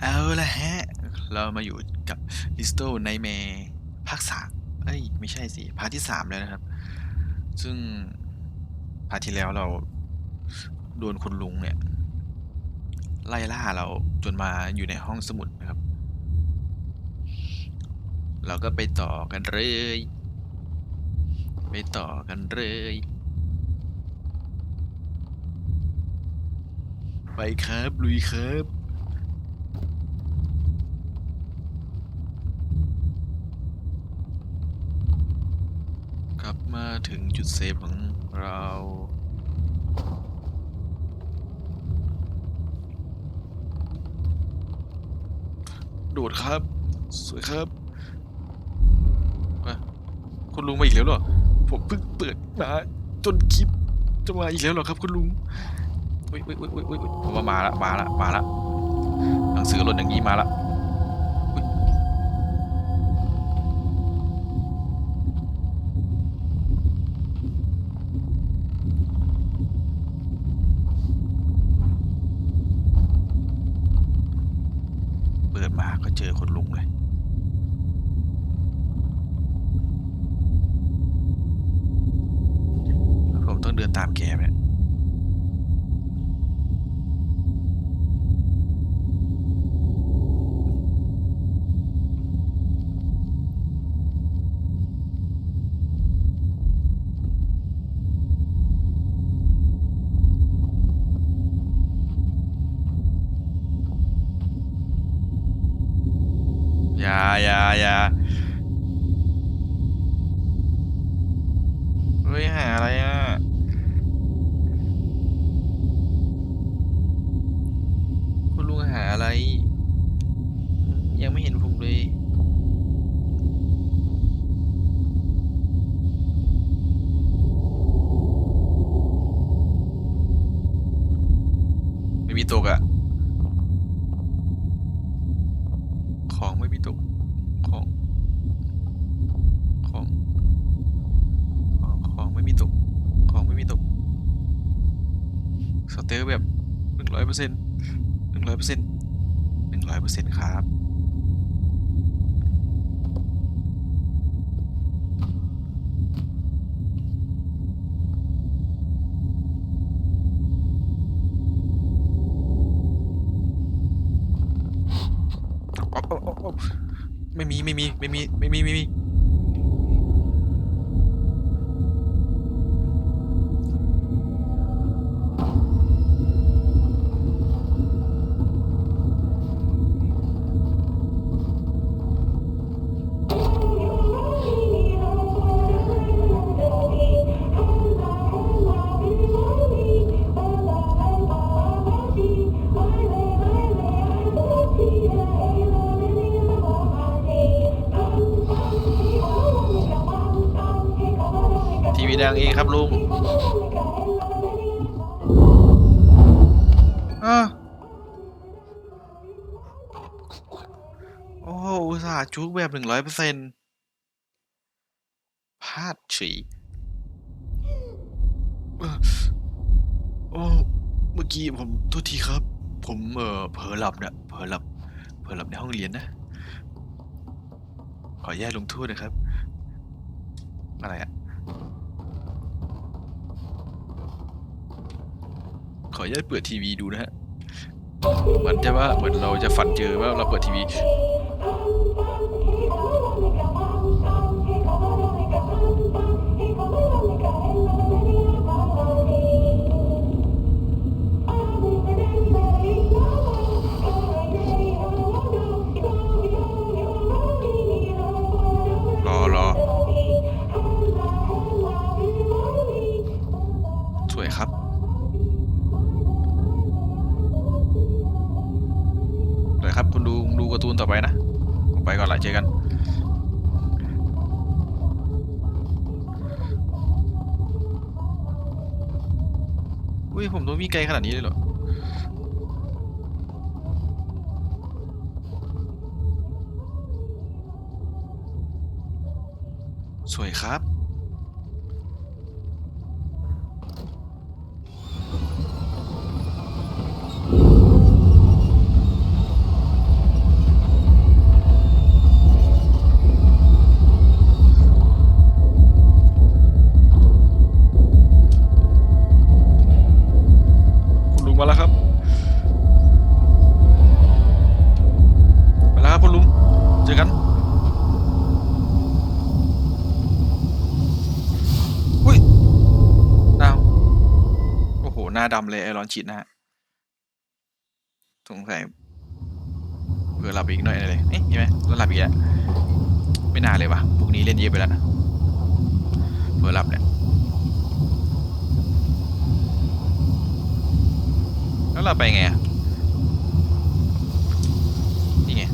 เอาละฮะ เรามาอยู่กับ Little Nightmare ภาคสามเอ้ย ไม่ใช่สิ พาร์ทที่สามแล้วนะครับ ซึ่ง พาร์ทที่แล้วเรา โดนคุณลุงเนี่ย ไล่ล่าเราจนมาอยู่ในห้องสมุดนะครับ เราก็ไปต่อกันเลย ไปต่อกันเลย ไปครับ ลุยครับ กลับมาถึงจุดเซฟของเรา โดดครับ สวยครับคุณลุงมาอีกแล้วเหรอ ผมเพิ่งเปิดมาจนคลิปจะมาอีกแล้วเหรอครับคุณลุงอุ้ยอุ้ยอุ้ยอุ้ยอุ้ยอุ๊ยผมว่ามาละมาละมาละหนังสือหล่นอย่างนี้มาละ มาก็เจอคนลุงเลยผมต้องเดินตามแกไปเนี่ย อย่าอย่าอย่าเฮ้ยหาอะไรอะคุณลุงหาอะไร ยังไม่เห็นผมเลยไม่มีตกอะของไม่มีตก ของ ของ ของ ของไม่มีตก ของไม่มีตก สเตลแบบหนึ่งร้อยเปอร์เซ็นต์หนึ่งร้อยเปอร์เซ็นต์หนึ่งร้อยเปอร์เซ็นต์ครับอ๊อบอ๊อบอ๊อบอ๊อบไม่มีไม่มีไม่มีไม่มีไม่มี ทีวีดังเองครับลุงอะโอ้โหอุตส่าห์จุกแบบหนึ่งร้อยเปอร์เซ็นต์พลาดฉีเอ่อโอ้ เมื่อกี้ผมโทษทีครับ ผมเอ่อเผลอหลับเนี่ยเผลอหลับเผลอหลับในห้องเรียนนะ ขอแยกลงโทษนะครับ อะไรอะ ขออนุญาตเปิดทีวีดูนะฮะเหมือนจะว่าเหมือนเราจะฝันเจอว่าเราเปิดทีวี ผมโดนวิ่งไกลขนาดนี้เลยเหรอสวยครับ จอกัน อุ้ยดาวโอ้โห หน้าดำเลยไอรอนฉีดนะฮะสงสัยเผื่อหลับอีกหน่อยเลยเอ๊ะใช่ไหมแล้วหลับอีกแล้วไม่น่าเลยวะพวกนี้เล่นเยอะไปแล้วนะเผื่อหลับเนี่ยแล้วเราไปไงอะนี่ไง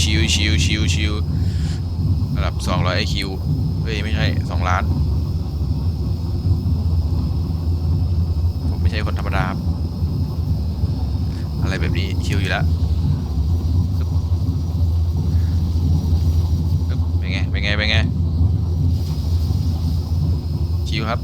ชิวชิวชิวชิวระดับสองร้อยไอคิวเฮ้ย ไม่ใช่สองล้าน ผมไม่ใช่คนธรรมดาครับ อะไรแบบนี้ ชิวอยู่แล้วเป็นไง เป็นไง เป็นไง ชิวครับ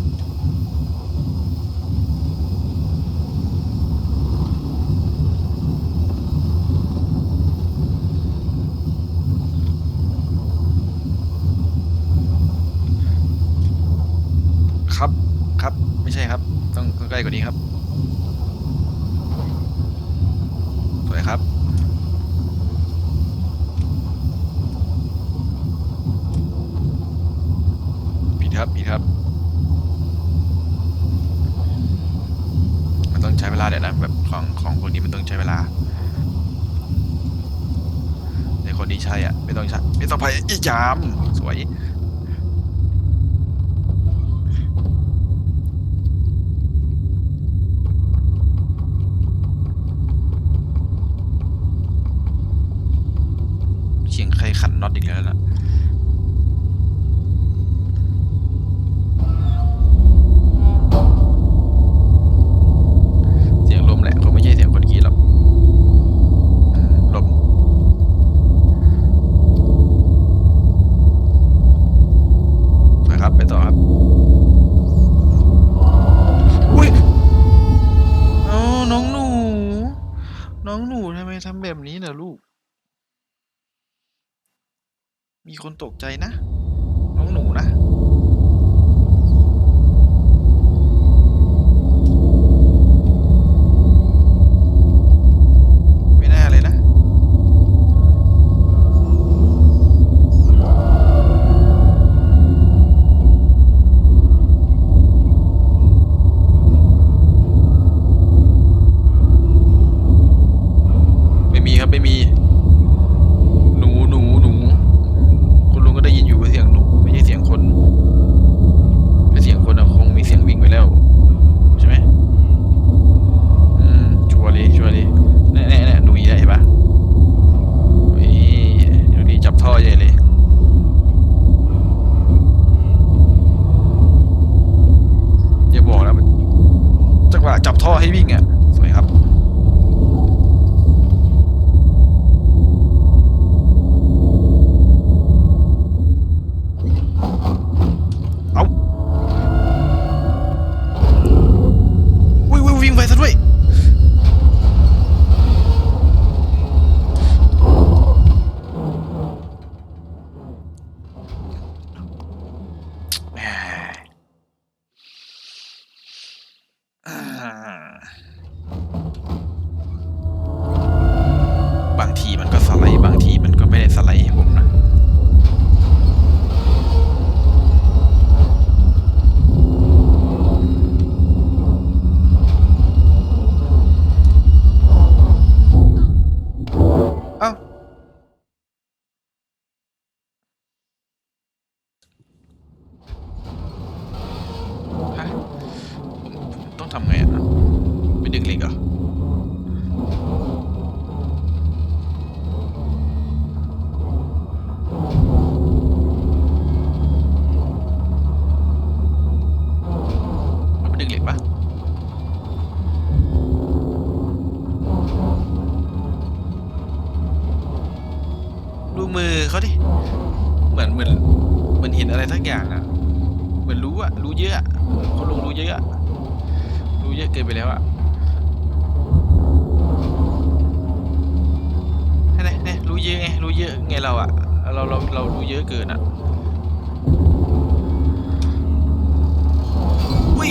ครับครับไม่ใช่ครับ ต้องใกล้กว่านี้ครับ สวยครับ ผิดครับผิดครับ มันต้องใช้เวลาเดี๋ยวนะแบบของของพวกนี้มันต้องใช้เวลาในคนนี้ใช่อะ ไม่ต้องใช้ไม่ต้องพยายามสวย เชียงใครขันน็อตอีกแล้วนะเสียงลมแหละคงไม่ใช่เสียงคนกรีดหรอกอืมลมไปครับ ไป ต่อครับอุ้ยเอาน้องหนูน้องหนูทำไมทำแบบนี้น่ะลูก มีคนตกใจนะ น้องหนูนะ สักอย่างอะเหมือนรู้อะรู้เยอะอะคุณลุงรู้เยอะอะ รู้เยอะเกินไปแล้วอะเนี่ยเนี่ยรู้เยอะไง รู้เยอะไงเราอะเราเราเรารู้เยอะเกินอะอุ้ย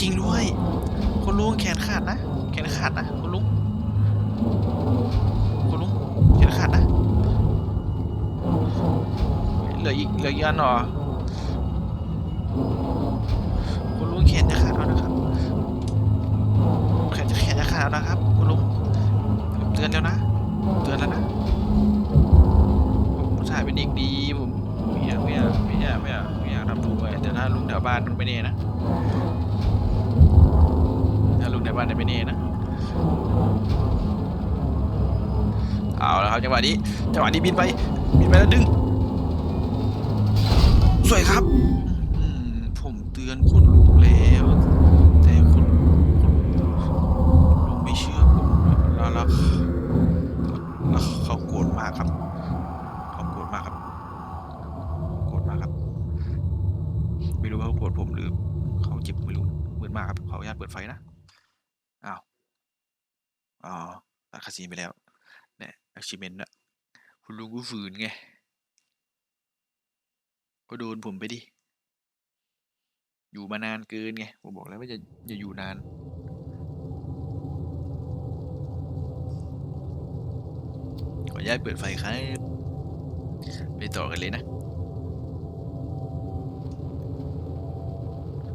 จริงด้วยคุณลุงแขนขาดนะ แขนขาดนะ เหลืออีกเหลืออีกอันหรอคุณลุงแขนจะขาดแล้วนะครับแขนจะแขนจะขาดแล้วนะครับ คุณลุงเตือนแล้วนะเตือนแล้วนะผมถ่ายเป็นเด็กดีผมไม่อยากไม่อยากไม่อยากไม่อยากไม่อยากทำถูกเลยแต่ถ้าลุงแถวบ้านมันไม่แน่นะถ้าลุงแถวบ้านไม่แน่นะเอาแล้วครับจังหวะนี้จังหวะนี้บินไปบินไปแล้วดึง วยครับ อืมผมเตือนคุณลุงแล้ว แต่คุณคุณลุงไม่เชื่อผมแล้วแล้วแล้วเขาโกรธมากครับ เขาโกรธมากครับ โกรธมากครับ ไม่รู้ว่าเขาโกรธผมหรือเขาเจ็บไม่รู้มืดมากครับขออนุญาตเปิดไฟนะ อ้าว อ๋อตัดคาซีนไปแล้วเนี่ยอ c ชิเมนต์อะคุณลุงก็ฝืนไง ก็โดนผมไปดิ อยู่มานานเกินไง ผมบอกแล้วว่าจะอย่าอยู่นาน ขออนุญาตเปิดไฟครับไปต่อกันเลยนะ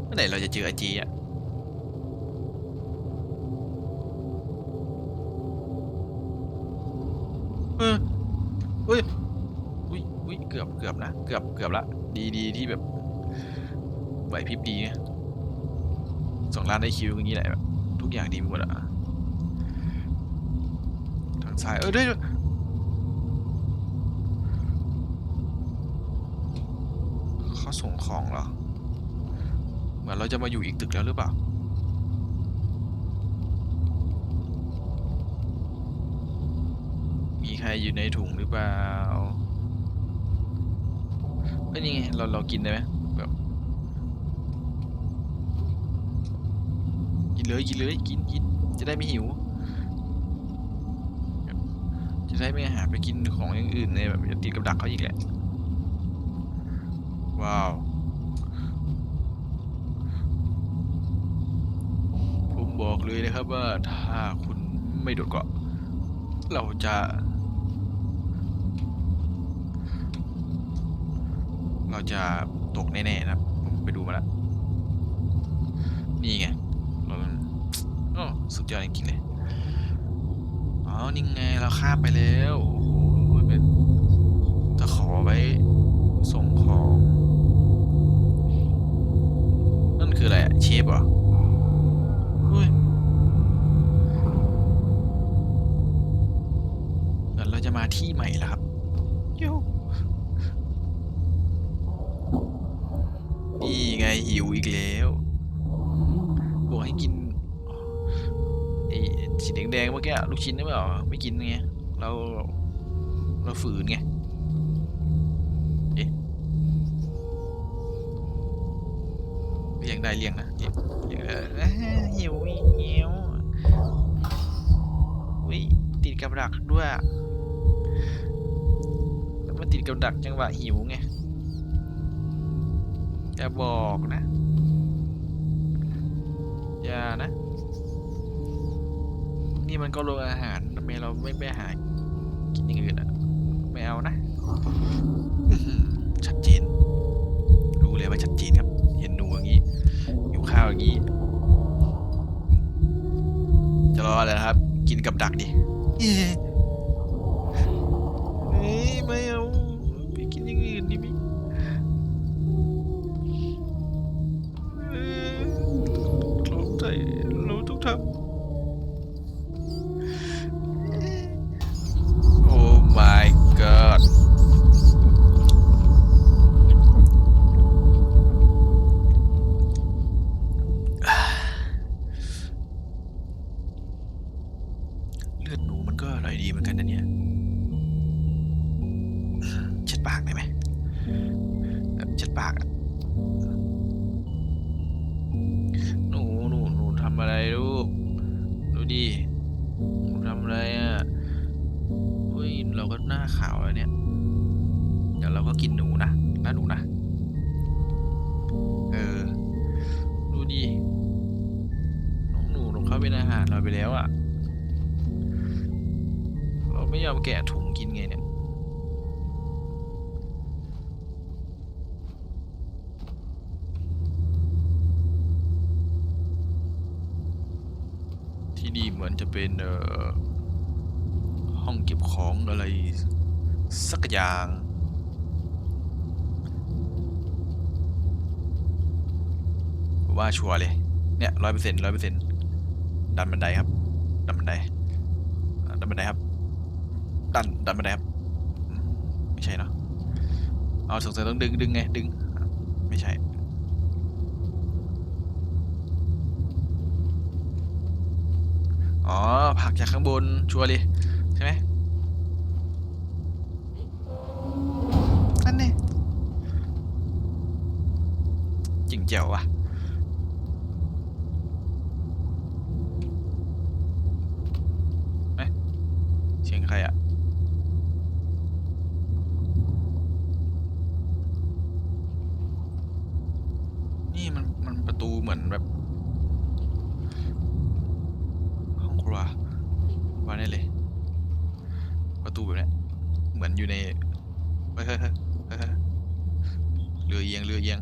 เมื่อไหร่เราจะเจออาจีอะเออเฮ้ยอุ้ยอุ้ยเกือบเกือบนะ เกือบเกือบละ ดีดีที่แบบไหวพริบดีสองล้านได้คิวอย่างนี้แหละแบบทุกอย่างดีหมดอะทางซ้ายเออได้ด้วยเขาส่งของเหรอ เหมือนเราจะมาอยู่อีกตึกแล้วหรือเปล่ามีใครอยู่ในถุงหรือเปล่า เอ้ยนี่ไงเราเรากินได้ไหมแบบกินเลยกินเลยกินกินจะได้ไม่หิว จะได้ไม่หาไปกินของอย่างอื่นเนี่ยแบบจะติดกับดักเขาอีกแหละ ว้าวผมบอกเลยนะครับว่าถ้าคุณไม่โดดเกาะ เราจะ เราจะตกแน่ๆนะครับผมไปดูมาแล้ว นี่ไงเราโอ้สุดยอดจริงๆเลยอ๋อนี่ไงเราข้ามไปแล้วโอ้โหเป็นตะขอไว้ส่งของ นั่นคืออะไรเชฟเหรอเฮ้ยเดี๋ยวเราจะมาที่ใหม่แล้วครับย่ นี่ไงหิวอีกแล้วบอกให้กินไอ้สีแดงๆเมื่อกี้ลูกชิ้นหรือเปล่าไม่กินไงเราเราฝืนไงเอ๊ะเลี้ยงได้เลี้ยงนะเลี้ยงเลี้ยงหิวอีกแล้วอุ้ยติดกับดักด้วยแล้วมันติดกับดักจังหวะหิวไง อย่าบอกนะ อย่านะ นี่มันก็โรงอาหารทำไมเราไม่ไปหา กินอย่างอื่นอะ ไม่เอานะ ชัดเจน รู้เลยว่าชัดเจนครับ เห็นหนูอย่างนี้ อยู่ข้าวอย่างนี้ จะรออะไรครับ กินกับดักดิ หนูเข้ารเราไปแล้วอะ เราไม่ยอมแกะถุงกินไงเนี่ย ที่นี่เหมือนจะเป็นเอ่อห้องเก็บของอะไร สักอย่างว่าชัวร์เลย เนี่ยร้อยเปอร์เซ็นต์ร้อยเปอร์เซ็นต์ ดันบันไดครับ ดันบันไดอ่าดันบันไดครับ ดัน ดันบันไดครับอืมไม่ใช่เนอะเอาสงสัยต้องดึงดึงไง ดึงอะไม่ใช่ อ๋อผลักจากข้างบน ชัวร์เลยใช่ไหมนั่นเนี่ยจริงเจ๋วว่ะ เอ๊ะเสียงใครอะนี่มันมันประตูเหมือน แบบห้องครัวว่าได้เลย ประตูแบบเนี้ยเหมือนอยู่ในเฮ้ยเฮ้ยเฮ้ยเฮ้ยเฮ้ยเรือเอียงเรือเอียง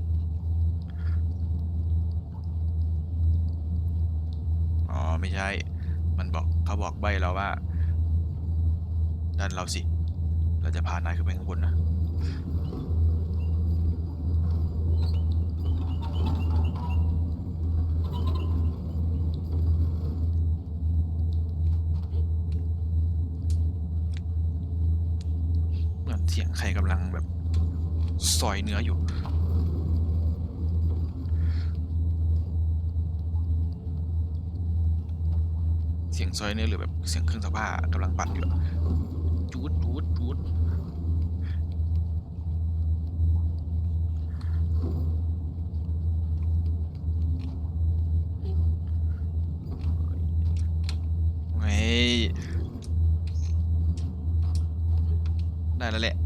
อ๋อไม่ใช่ มันบอกเขาบอกใบเราว่า ดันเราสิ เราจะพานายขึ้นไปข้างบนนะ เหมือนเสียง ใครกำลังแบบซอยเนื้ออยู่ เสียงซอยเนื้อหรือแบบเสียงเครื่องซักผ้ากำลังปั่นอยู่จูดจูดจูดเฮ้ยได้แล้วแหละ